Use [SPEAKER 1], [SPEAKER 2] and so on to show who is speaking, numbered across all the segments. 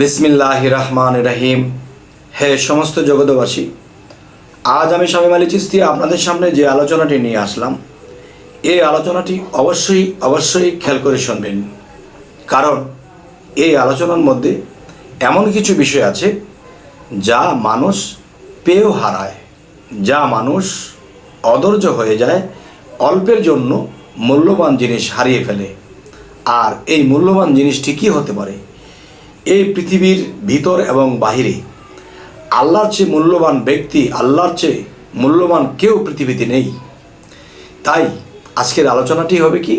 [SPEAKER 1] বিসমিল্লাহ রহমান রাহিম। হে সমস্ত জগতবাসী আজ আমি স্বামী আলী চিস্তি আপনাদের সামনে যে আলোচনাটি নিয়ে আসলাম, এই আলোচনাটি অবশ্যই অবশ্যই খেয়াল করে শুনবেন। কারণ এই আলোচনার মধ্যে এমন কিছু বিষয় আছে যা মানুষ পেয়েও হারায়, যা মানুষ অধৈর্য হয়ে যায়, অল্পের জন্য মূল্যবান জিনিস হারিয়ে ফেলে। আর এই মূল্যবান জিনিসটি কী হতে পারে? এই পৃথিবীর ভিতর এবং বাহিরে আল্লাহর চেয়ে মূল্যবান ব্যক্তি, আল্লাহর চেয়ে মূল্যবান কেউ পৃথিবীতে নেই। তাই আজকের আলোচনাটি হবে কি?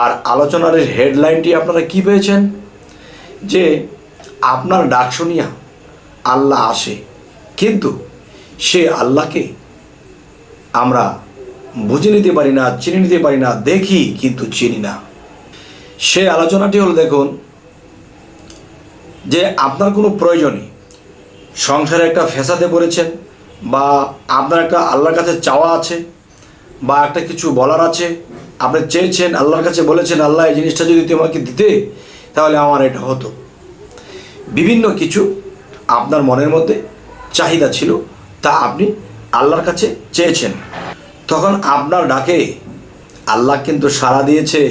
[SPEAKER 1] আর আলোচনার হেডলাইনটি আপনারা কি পেয়েছেন? যে আপনার ডাক শুনিয়া আল্লাহ আসে, কিন্তু সে আল্লাহকে আমরা বুঝে নিতে পারি না, চিনে নিতে পারি না, দেখি কিন্তু চিনি না। সে আলোচনাটি হলো দেখুন যে আপনার কোনো প্রয়োজনই। সংসারে একটা ফেসাতে পড়েছেন বা আপনার একটা আল্লাহর কাছে চাওয়া আছে বা একটা কিছু বলার আছে, আপনি চেয়েছেন, আল্লাহর কাছে বলেছেন, আল্লাহ এই জিনিসটা যদি তোমাকে দিতে, তাহলে আমার এটা হতো। বিভিন্ন কিছু আপনার মনের মধ্যে চাহিদা ছিল, তা আপনি আল্লাহর কাছে চেয়েছেন। তখন আপনার ডাকে আল্লাহ কিন্তু সাড়া দিয়েছে।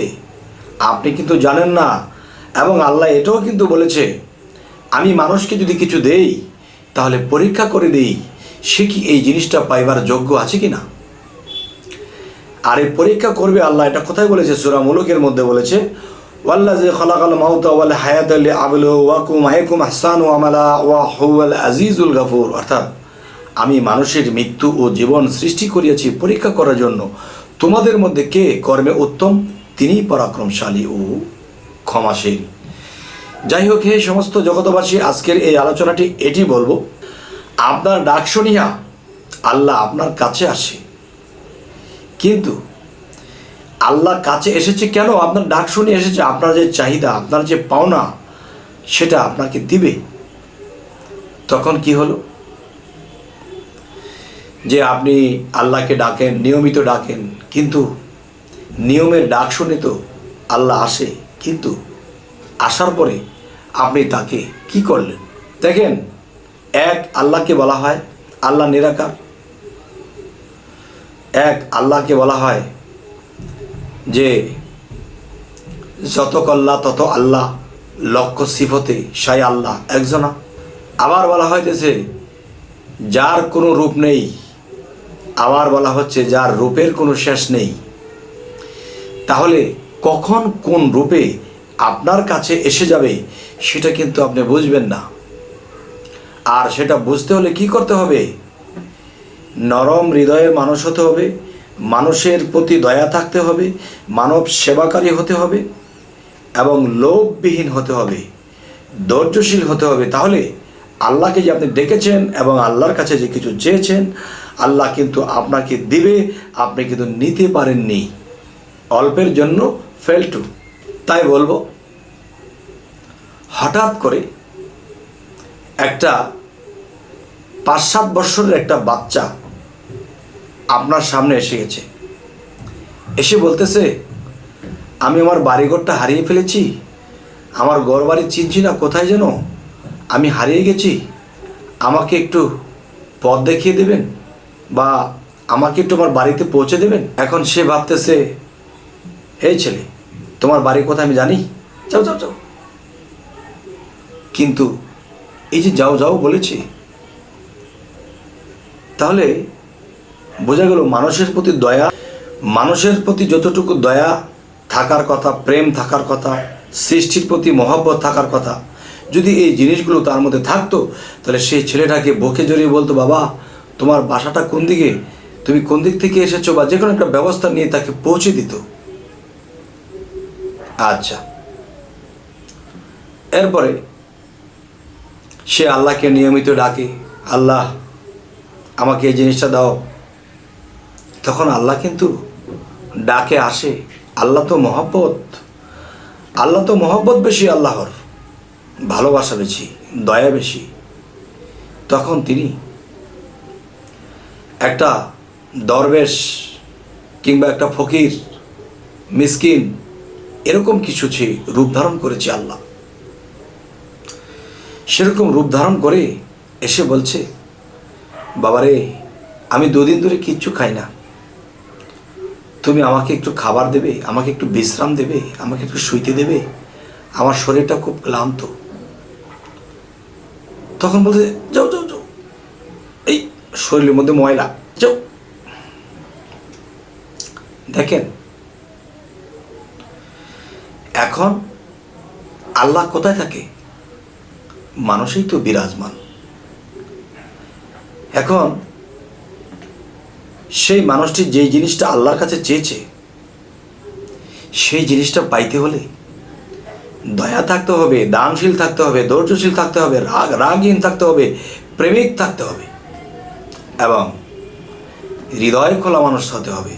[SPEAKER 1] আপনি কিন্তু জানেন না, এবং আল্লাহ এটাও কিন্তু বলেছে আমি মানুষকে যদি কিছু দেই, তাহলে পরীক্ষা করে দেই, সে কি এই জিনিসটা পাইবার যোগ্য আছে কি না আর এই পরীক্ষা করবে আল্লাহ, এটা কোথায় বলেছে? সুরা মুলুকের মধ্যে বলেছে ওয়াল্লা যে খলাকাল মাউতা ওয়াল হায়াত আলী আবল ওয়াকুম আহেকুম হাসান ও আমালা ওয়া হুয়াল আজিজুল গাফুর। অর্থাৎ, আমি মানুষের মৃত্যু ও জীবন সৃষ্টি করিয়াছি পরীক্ষা করার জন্য। তোমাদের মধ্যে কে কর্মে উত্তম? তিনিই পরাক্রমশালী ও ক্ষমাশীল। যাই হোক, হে সমস্ত জগতবাসী আজকের এই আলোচনাটি এটি বলব। আপনার ডাক শুনিয়া আল্লাহ আপনার কাছে আসে। কিন্তু আল্লাহ কাছে এসেছে কেন? আপনার ডাক শুনে এসেছে, আপনার যে চাহিদা, আপনার যে পাওনা, সেটা আপনাকে দিবে। তখন কি হলো? যে আপনি আল্লাহকে ডাকেন, নিয়মিত ডাকেন, কিন্তু নিয়মের ডাক শুনে তো আল্লাহ আসে, কিন্তু আসার পরে আপনি তাকে কি করলেন? দেখেন, এক আল্লাহকে বলা হয় আল্লাহ নিরাকার। এক আল্লাহকে বলা হয় যে যত কল্লা, তত আল্লাহ, লক্ষ সিফতে সাই আল্লাহ, একজনা। আবার বলা হইতেছে, যার কোনো রূপ নেই, আবার বলা হচ্ছে যার রূপের কোনো শেষ নেই। তাহলে কখন কোন রূপে আপনার কাছে এসে যাবে, সেটা কিন্তু আপনি বুঝবেন না। আর সেটা বুঝতে হলে কি করতে হবে? নরম হৃদয়ের মানুষ হতে হবে, মানুষের প্রতি দয়া থাকতে হবে, মানব সেবাকারী হতে হবে, এবং লোভবিহীন হতে হবে, ধৈর্যশীল হতে হবে। তাহলে আল্লাহকে যে আপনি ডেকেছেন এবং আল্লাহর কাছে যে কিছু চেয়েছেন, আল্লাহ কিন্তু আপনাকে দিবে, আপনি কিন্তু নিতে পারেননি। অল্পের জন্য ফেল টু তাই বলব, হঠাৎ করে একটা পাঁচ সাত বৎসরের একটা বাচ্চা আপনার সামনে এসে গেছে। এসে বলতেছে, আমি আমার বাড়িঘরটা হারিয়ে ফেলেছি, আমার ঘর বাড়ি চিনছি না কোথায় যেন? আমি হারিয়ে গেছি, আমাকে একটু পথ দেখিয়ে দেবেন বা আমাকে একটু আমার বাড়িতে পৌঁছে দেবেন? এখন সে ভাবতেছে, এই ছেলে তোমার বাড়ি কোথায় আমি জানি? যাও যাও যাও। কিন্তু এই যে যাও যাও বলেছি, তাহলে বোঝা গেল মানুষের প্রতি দয়া, মানুষের প্রতি যতটুকু দয়া, থাকার কথা, প্রেম থাকার কথা, সৃষ্টির প্রতি মহব্বত থাকার কথা, যদি এই জিনিসগুলো তার মধ্যে থাকতো, তাহলে সেই ছেলেটাকে বকে জড়িয়ে বলতো, বাবা, তোমার বাসাটা কোন দিকে? তুমি কোন দিক থেকে এসেছ? বা যে কোনো একটা ব্যবস্থা নিয়ে তাকে পৌঁছে দিত। আচ্ছা। এরপরে সে আল্লাহকে নিয়মিত ডাকে, আল্লাহ, আমাকে এই জিনিসটা দাও। তখন আল্লাহ কিন্তু ডাকে, আসে, আল্লাহ তো মহব্বত। আল্লাহ তো মহব্বত বেশি আল্লাহর, ভালোবাসা বেশি, দয়া বেশি। তখন তিনি একটা দরবেশ কিংবা একটা ফকির, মিসকিন এরকম কিছু যে রূপ ধারণ করেছে আল্লাহ। সেরকম রূপ ধারণ করে এসে বলছে, বাবারে, আমি দুদিন ধরে কিচ্ছু খাই না। তুমি আমাকে একটু খাবার দেবে, আমাকে একটু বিশ্রাম দেবে, আমাকে একটু শুইতে দেবে। আমার শরীরটা খুব ক্লান্ত। তখন বলছে, যাও যাও যাও। এই শরীরের মধ্যে ময়লা, যাও। দেখেন এখন আল্লাহ কোথায় থাকে? মানুষই তো বিরাজমান। এখন সেই মানুষটি যেই জিনিসটা আল্লাহর কাছে চেয়েছে, সেই জিনিসটা পাইতে হলে দয়া থাকতে হবে, দানশীল থাকতে হবে, ধৈর্যশীল থাকতে হবে, রাগ, রাগহীন থাকতে হবে, প্রেমিক থাকতে হবে এবং হৃদয় খোলা মানুষ হতে হবে।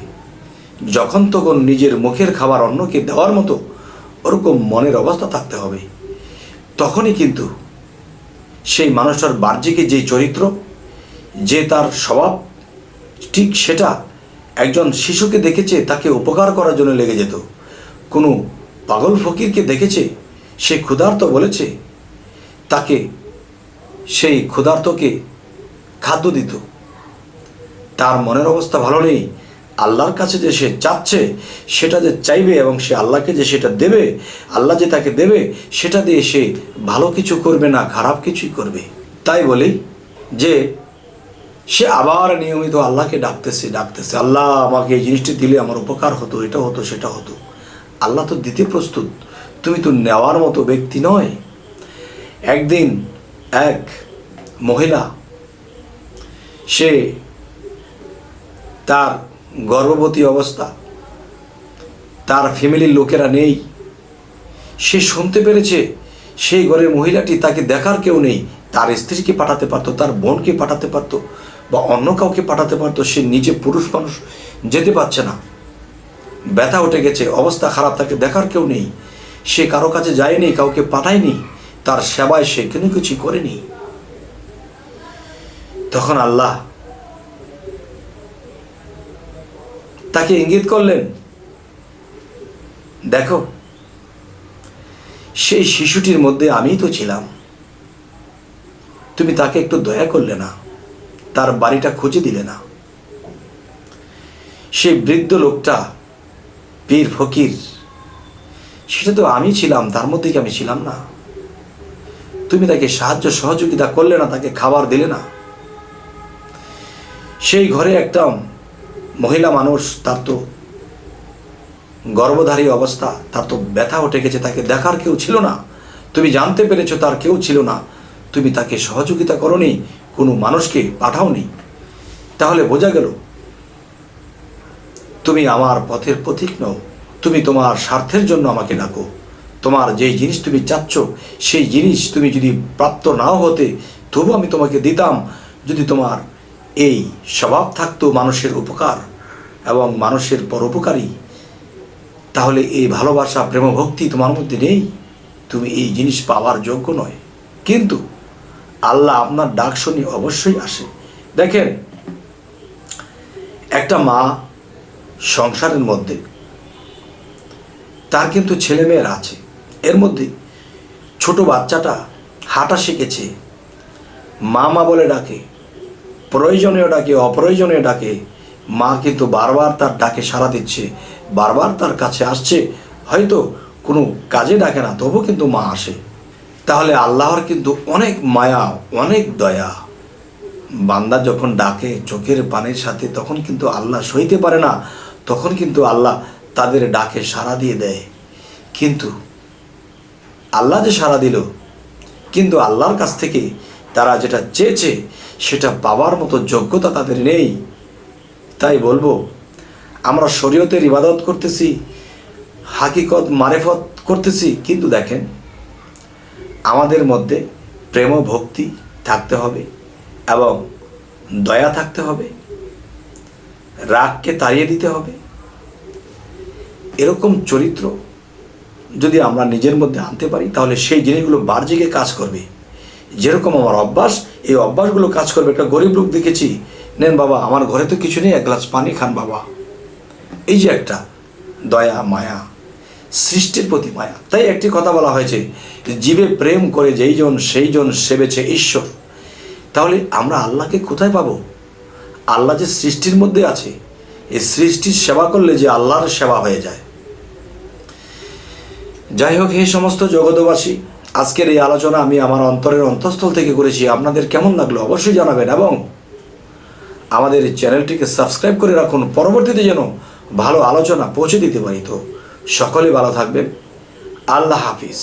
[SPEAKER 1] যখন তখন নিজের মুখের খাবার অন্যকে দেওয়ার মতো ওরকম মনের অবস্থা থাকতে হবে। তখনই কিন্তু সেই মানুষটার বাহ্যিকে যে চরিত্র, যে তার স্বভাব, ঠিক সেটা একজন শিশুকে দেখেছে, তাকে উপকার করার জন্য লেগে যেত। কোনো পাগল ফকিরকে দেখেছে, সে ক্ষুধার্ত বলেছে, তাকে সেই ক্ষুধার্তকে খাদ্য দিত। তার মনের অবস্থা ভালো নেই আল্লাহর কাছে যে সে চাচ্ছে, সেটা যে চাইবে এবং সে আল্লাহকে যে সেটা দেবে, আল্লাহ যে তাকে দেবে, সেটা দিয়ে সে ভালো কিছু করবে না, খারাপ কিছুই করবে। তাই বলি যে, সে আবার নিয়মিত আল্লাহকে ডাকতেছে ডাকতেছে, আল্লাহ, আমাকে এই জিনিসটি দিলে আমার উপকার হতো, এটা হতো, সেটা হতো। আল্লাহ তো দিতে প্রস্তুত। তুমি তো নেওয়ার মতো ব্যক্তি নয়। একদিন এক মহিলা, সে তার গর্ভবতী অবস্থা, তার ফ্যামিলির লোকেরা নেই। সে শুনতে পেরেছে সেই ঘরের মহিলাটি তাকে দেখার কেউ নেই। তার স্ত্রীকে পাঠাতে পারতো, তার বোনকে পাঠাতে পারতো বা অন্য কাউকে পাঠাতে পারতো, সে নিজে পুরুষ মানুষ যেতে পারছে না। ব্যথা উঠে গেছে, অবস্থা খারাপ, তাকে দেখার কেউ নেই। সে কারও কাছে যায়নি, কাউকে পাঠায়নি, তার সেবায় সে কোনো কিছু করেনি। তখন আল্লাহ তাকে ইঙ্গিত করলেন, দেখো, সেই শিশুটির মধ্যে আমিই তো ছিলাম। তুমি তাকে একটু দয়া করলে না, তার বাড়িটা খুঁজে দিলে না। সেই বৃদ্ধ লোকটা, পীর ফকির, সেটা তো আমি ছিলাম, তার মধ্যে কি আমি ছিলাম না? তুমি তাকে সাহায্য, সহযোগিতা করলে না, তাকে খাবার দিলে না? সেই ঘরে একটা মহিলা মানুষ, তার তো গর্ভধারী অবস্থা, তার তো ব্যথা উঠে গেছে, তাকে দেখার কেউ ছিল না। তুমি জানতে পেরেছ তার কেউ ছিল না। তুমি তাকে সহযোগিতা করনি, কোনো মানুষকে পাঠাওনি। তাহলে বোঝা গেল, তুমি আমার পথের পথিক নও। তুমি তোমার স্বার্থের জন্য আমাকে ডাকো। তোমার যেই জিনিস তুমি চাচ্ছ, সেই জিনিস তুমি যদি প্রাপ্ত নাও হতে, তবু আমি তোমাকে দিতাম। যদি তোমার এই স্বভাব থাকতো মানুষের উপকার এবং মানুষের পরোপকারী তাহলে এই ভালোবাসা প্রেম ভক্তি তোমার মধ্যে নেই। তুমি এই জিনিস পাওয়ার যোগ্য নয়। কিন্তু আল্লাহ আপনার ডাক শুনি অবশ্যই আসে। দেখেন, একটা মা সংসারের মধ্যে, তার কিন্তু ছেলেমেয়েরা আছে। এর মধ্যে ছোট বাচ্চাটা হাঁটা শিখেছে। মা মা বলে ডাকে। প্রয়োজনীয় ডাকে, অপ্রয়োজনীয় ডাকে, মা কিন্তু বারবার তার ডাকে সাড়া দিচ্ছে, বারবার তার কাছে আসছে, হয়তো কোনো কাজে ডাকে না তবু কিন্তু মা আসে। তাহলে আল্লাহর কিন্তু অনেক মায়া, অনেক দয়া। বান্দা যখন ডাকে চোখের পানির সাথে, তখন কিন্তু আল্লাহ সইতে পারে না, তখন কিন্তু আল্লাহ তাদের ডাকে সাড়া দিয়ে দেয়। কিন্তু আল্লাহ যে সাড়া দিল, কিন্তু আল্লাহর কাছ থেকে তারা যেটা চেয়েছে, সেটা পাওয়ার মতো যোগ্যতা তাদের নেই। তাই বলব, আমরা শরীয়তের ইবাদত করতেছি, হাকিকত, মারেফত করতেছি, কিন্তু দেখেন, আমাদের মধ্যে প্রেম ভক্তি থাকতে হবে এবং দয়া থাকতে হবে, রাগকে তাড়িয়ে দিতে হবে। এরকম চরিত্র যদি আমরা নিজের মধ্যে আনতে পারি, তাহলে সেই জিনিসগুলো বার্জিকে কাজ করবে। যেরকম আমার অভ্যাস, এই অভ্যাসগুলো কাজ করবে। একটা গরিব লোক দেখেছি, নেন বাবা, আমার ঘরে তো কিছু নেই, এক গ্লাস পানি খান বাবা। এই যে একটা দয়া, মায়া, সৃষ্টির প্রতি মায়া। তাই একটি কথা বলা হয়েছে, জীবে প্রেম করে যেইজন, সেইজন সেবেছে ঈশ্বর। তাহলে আমরা আল্লাহকে কোথায় পাবো? আল্লাহ যে সৃষ্টির মধ্যে আছে, এই সৃষ্টির সেবা করলে যে আল্লাহর সেবা হয়ে যায়। যাই হোক, হে সমস্ত জগতবাসী আজকের এই আলোচনা আমি আমার অন্তরের অন্তঃস্থল থেকে করেছি। আপনাদের কেমন লাগল অবশ্যই জানাবেন এবং আমাদের চ্যানেলটিকে সাবস্ক্রাইব করে রাখুন। পরবর্তীতে যেন ভালো আলোচনা পৌঁছে দিতে পারি তো সকলে ভালো থাকবেন। আল্লাহ হাফিজ।